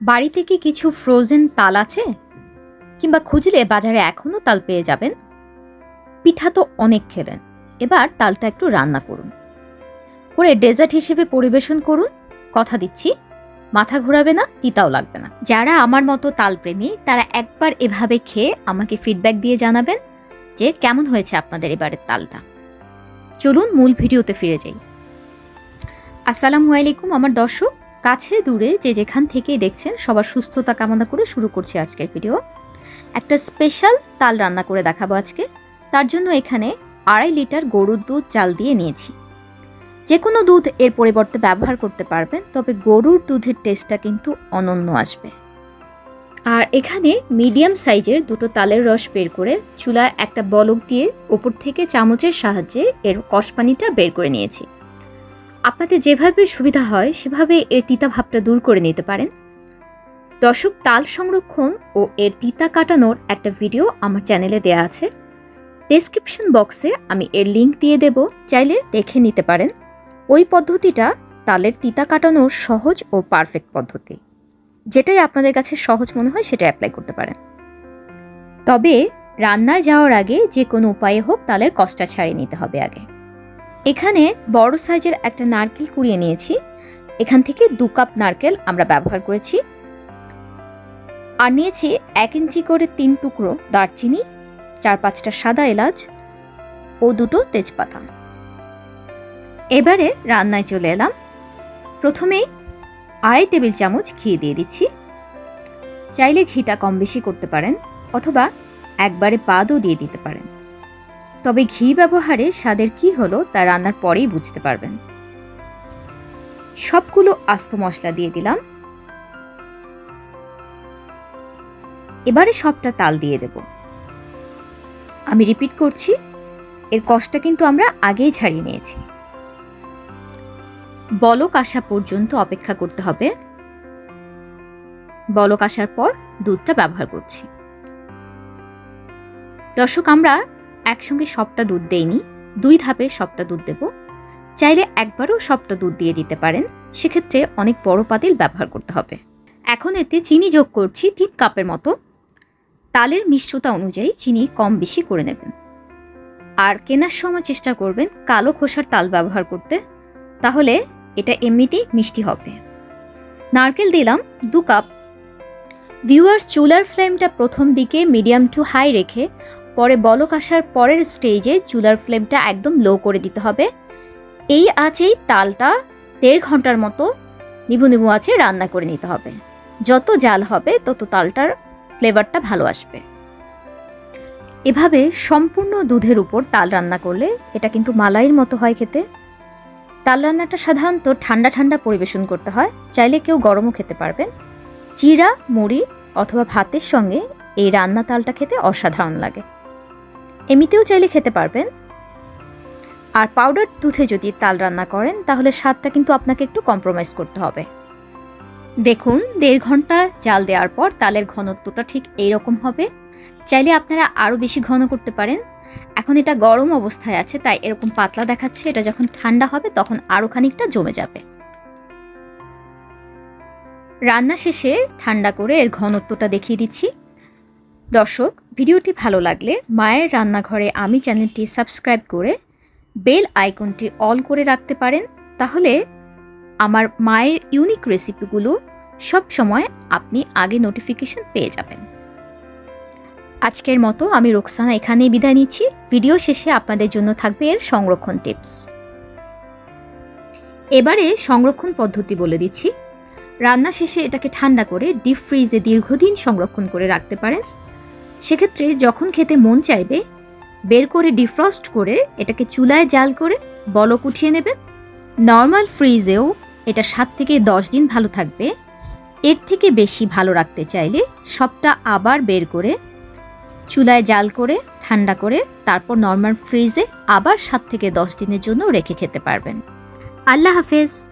বাড়িতে কি কিছু ফ্রোজেন তাল আছে? কিংবা খুঁজলে বাজারে এখনও তাল পেয়ে যাবেন? পিঠা তো অনেক খেলেন, এবার তালটা একটু রান্না করুন। করে ডেজার্ট হিসেবে পরিবেশন করুন। কথা দিচ্ছি, মাথা ঘোরাবে না, তিতাও লাগবে না। যারা আমার মতো তালপ্রেমী, তারা একবার এভাবে খেয়ে আমাকে ফিডব্যাক দিয়ে জানাবেন যে কেমন হয়েছে আপনাদের এবারের তালটা। চলুন মূল ভিডিওতে ফিরে যাই। আসসালামু আলাইকুম আমার দর্শক কাছে, দূরে, যে যেখান থেকেই দেখছেন, সবার সুস্থতা কামনা করে শুরু করছি আজকের ভিডিও একটা স্পেশাল তাল রান্না করে দেখাবো আজকে। তার জন্য এখানে আড়াই লিটার গরুর দুধ চাল দিয়ে নিয়েছি। যে কোনো দুধ এর পরিবর্তে ব্যবহার করতে পারবেন, তবে গরুর দুধের টেস্টটা কিন্তু অনন্য আসবে। আর এখানে মিডিয়াম সাইজের দুটো তালের রস বের করে চুলায় একটা বলক দিয়ে ওপর থেকে চামচের সাহায্যে এর কষপানিটা বের করে নিয়েছি। আপনাদের যেভাবে সুবিধা হয়, সেভাবে এর তিতা ভাবটা দূর করে নিতে পারেন। দর্শক, তাল সংরক্ষণ ও এর তিতা কাটানোর একটা ভিডিও আমার চ্যানেলে দেয়া আছে। ডেসক্রিপশন বক্সে আমি এর লিংক দিয়ে দেব, চাইলে দেখে নিতে পারেন। ওই পদ্ধতিটা তালের তিতা কাটানোর সহজ ও পারফেক্ট পদ্ধতি। যেটাই আপনাদের কাছে সহজ মনে হয় সেটা অ্যাপ্লাই করতে পারেন। তবে রান্নায় যাওয়ার আগে যে কোনো উপায়ে হোক তালের কষ্টা ছাড়িয়ে নিতে হবে আগে। এখানে বড় সাইজের একটা নারকেল কুড়িয়ে নিয়েছি। এখান থেকে দু কাপ নারকেল আমরা ব্যবহার করেছি। আর নিয়েছি এক ইঞ্চি করে তিন টুকরো দারচিনি, চার পাঁচটা সাদা এলাচ ও দুটো তেজপাতা। এবারে রান্নায় চলে এলাম। প্রথমেই আড়াই টেবিল চামচ ঘি দিয়ে দিচ্ছি। চাইলে ঘিটা কম বেশি করতে পারেন অথবা একবারে পাদও দিয়ে দিতে পারেন। তবে ঘি ব্যবহারে স্বাদের কি হলো তা রান্নার পরেই বুঝতে পারবেন। সবগুলো আস্ত মশলা দিয়ে দিলাম। এবারে সবটা তাল দিয়ে দেব। আমি রিপিট করছি, এর কষ্টটা কিন্তু আমরা আগেই ছাড়িয়ে নিয়েছি। বলক আসা পর্যন্ত অপেক্ষা করতে হবে। বলক আসার পর দুধটা ব্যবহার করছি। দর্শক, আমরা একসঙ্গে সবটা দুধ দেইনি, দুই ধাপে সবটা দুধ দেব। চাইলে একবারও সবটা দুধ দিয়ে দিতে পারেন, সেক্ষেত্রে অনেক বড় পাতিল ব্যবহার করতে হবে। এখন এতে চিনি যোগ করছি তিন কাপের মতো। তালের মিশ্রতা অনুযায়ী চিনি কম বেশি করে নেবেন। আর কেনার সময় চেষ্টা করবেন কালো খোসার তাল ব্যবহার করতে, তাহলে এটা এমনিতেই মিষ্টি হবে। নারকেল দিলাম দু কাপ। ভিউয়ার্স, চুলার ফ্লেমটা প্রথম দিকে মিডিয়াম টু হাই রেখে পরে বলক আসার পরের স্টেজে চুলার ফ্লেমটা একদম লো করে দিতে হবে। এই আঁচেই তালটা, দেড় ঘণ্টার মতো নিবু নিবু আছে রান্না করে নিতে হবে। যত জাল হবে তত তালটার ফ্লেভারটা ভালো আসবে। এভাবে সম্পূর্ণ দুধের উপর তাল রান্না করলে এটা কিন্তু মালাইয়ের মতো হয় খেতে। তাল রান্নাটা সাধারণত ঠান্ডা ঠান্ডা পরিবেশন করতে হয়, চাইলে কেউ গরমও খেতে পারবেন। চিরা, মুড়ি অথবা ভাতের সঙ্গে এই রান্না তালটা খেতে অসাধারণ লাগে। এমনিতেও চাইলে খেতে পারবেন। আর পাউডার দুধে যদি তাল রান্না করেন, তাহলে স্বাদটা কিন্তু আপনাকে একটু কম্প্রোমাইজ করতে হবে। দেখুন, দেড় ঘণ্টা জাল দেওয়ার পর তালের ঘনত্বটা ঠিক এইরকম হবে। চাইলে আপনারা আরও বেশি ঘন করতে পারেন। এখন এটা গরম অবস্থায় আছে, তাই এরকম পাতলা দেখাচ্ছে। এটা যখন ঠান্ডা হবে, তখন আরও খানিকটা জমে যাবে। রান্না শেষে ঠান্ডা করে এর ঘনত্বটা দেখিয়ে দিচ্ছি। দর্শক, ভিডিওটি ভালো লাগলে মায়ের রান্নাঘরে আমি চ্যানেলটি সাবস্ক্রাইব করে বেল আইকনটি অল করে রাখতে পারেন। তাহলে আমার মায়ের ইউনিক রেসিপিগুলো সব সময় আপনি আগে নোটিফিকেশন পেয়ে যাবেন। আজকের মতো আমি রোকসানা এখানেই বিদায় নিচ্ছি। ভিডিও শেষে আপনাদের জন্য থাকবে এর সংরক্ষণ টিপস। এবারে সংরক্ষণ পদ্ধতি বলে দিচ্ছি। রান্না শেষে এটাকে ঠান্ডা করে ডিপ ফ্রিজে দীর্ঘদিন সংরক্ষণ করে রাখতে পারেন। সেক্ষেত্রে যখন খেতে মন চাইবে, বের করে ডিফ্রস্ট করে এটাকে চুলায় জাল করে বলক উঠিয়ে নেবেন নর্মাল ফ্রিজেও এটা সাত থেকে দশ দিন ভালো থাকবে। এর থেকে বেশি ভালো রাখতে চাইলে সবটা আবার বের করে চুলায় জাল করে, ঠান্ডা করে তারপর নর্মাল ফ্রিজে আবার সাত থেকে দশ দিনের জন্য রেখে খেতে পারবেন। আল্লাহ হাফেজ।